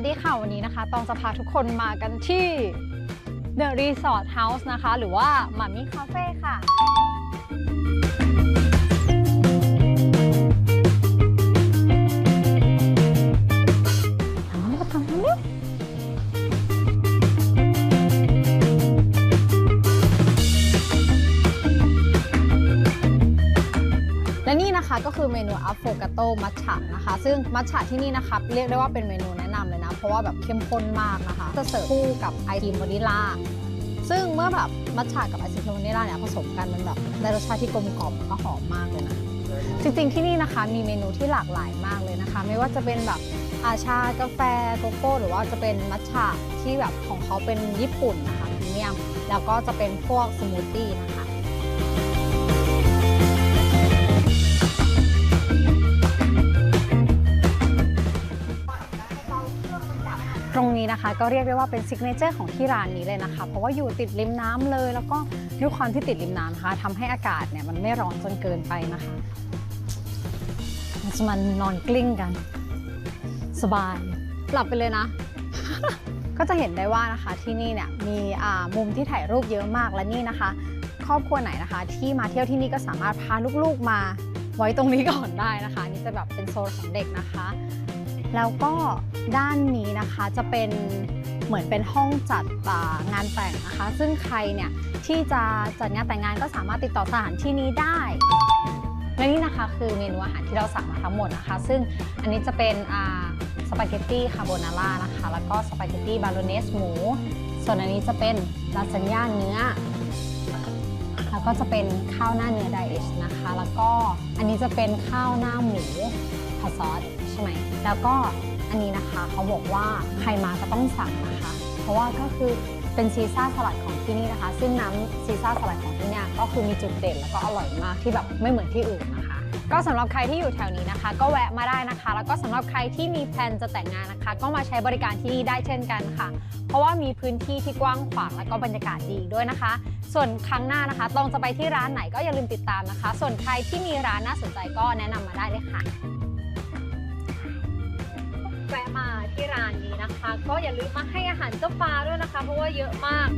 สดีค่ะวันนี้นะคะ ตองจะพาทุกคนมากันที่ The Resort House นะคะ หรือว่ามัมมี่คาเฟ่ค่ะ และนี่นะคะก็คือเมนูอัฟโฟกาโตมัทฉะนะคะ ซึ่งมัทฉะที่นี่นะคะเรียกได้ว่าเป็นเมนูแนะนำเลยนะ เพราะว่าแบบเข้มข้นมากนะคะ จะเสิร์ฟคู่กับไอติมวานิลาซึ่งเมื่อแบบมัทฉะกับไอศครีมวานิลาเนี่ยผสมกันมันแบบได้รสชาติที่กลมกล่อมก็หอมมากเลยนะ จริงๆที่นี่นะคะมีเมนูที่หลากหลายมากเลยนะคะ ไม่ว่าจะเป็นแบบอาชากาแฟโกโก้หรือว่าจะเป็นมัทฉะที่แบบของเขาเป็นญี่ปุ่นนะคะพรีเมียมแล้วก็จะเป็นพวกสมูทตี้นะคะ นี้นะคะ ก็เรียกได้ว่าเป็นซิกเนเจอร์ของที่ร้านนี้เลยนะคะ เพราะว่าอยู่ติดริมน้ำเลย แล้วก็ด้วยความที่ติดริมน้ำนะคะทำให้อากาศเนี่ยมันไม่ร้อนจนเกินไปนะคะจะมานอนกลิ้งกัน สบายหลับไปเลยนะ ก็จะเห็นได้ว่านะคะที่นี่เนี่ยมีมุมที่ถ่ายรูปเยอะมากและนี่นะคะ ครอบครัวไหนนะคะ ที่มาเที่ยวที่นี่ก็สามารถพาลูกๆมาไว้ตรงนี้ก่อนได้นะคะ นี่จะแบบเป็นโซนของเด็กนะคะ แล้วก็ ด้านนี้นะคะจะเป็นเหมือนเป็นห้องจัดงานแต่งนะคะ ซึ่งใครเนี่ยที่จะจัดงานแต่งงานก็สามารถติดต่อสถานที่นี้ได้และนี่นะคะคือเมนูอาหารที่เราสั่งมาทั้งหมดนะคะ ซึ่งอันนี้จะเป็นสปาเกตตี้คาโบนาร่านะคะ แล้วก็สปาเกตตี้บาโลเนสหมู ส่วนอันนี้จะเป็นลาซานญ่าเนื้อ แล้วก็จะเป็นข้าวหน้าเนื้อไดเอชนะคะ แล้วก็อันนี้จะเป็นข้าวหน้าหมูผัดซอสใช่ไหม แล้วก็อันนี้นะคะ เขาบอกว่าใครมาก็ต้องสั่งนะคะ เพราะว่าก็คือเป็นซีซ่าสลัดของที่นี่นะคะ ซึ่งน้ำซีซ่าสลัดของที่เนี่ยก็คือมีจุดเด่นแล้วก็อร่อยมากที่แบบไม่เหมือนที่อื่นนะคะ ก็สำหรับใครที่อยู่แถวนี้นะคะ ก็แวะมาได้นะคะ แล้วก็สำหรับใครที่มีแพลนจะแต่งงานนะคะ ก็มาใช้บริการที่นี่ได้เช่นกันค่ะ เพราะว่ามีพื้นที่ที่กว้างขวางแล้วก็บรรยากาศดีด้วยนะคะ ส่วนครั้งหน้านะคะตองจะไปที่ร้านไหนก็อย่าลืมติดตามนะคะ ส่วนใครที่มีร้านน่าสนใจก็แนะนำมาได้เลยค่ะ แวะมาที่ร้านนี้นะคะ ก็อย่าลืมมาให้อาหารเจ้าปลาด้วยนะคะ เพราะว่าเยอะมาก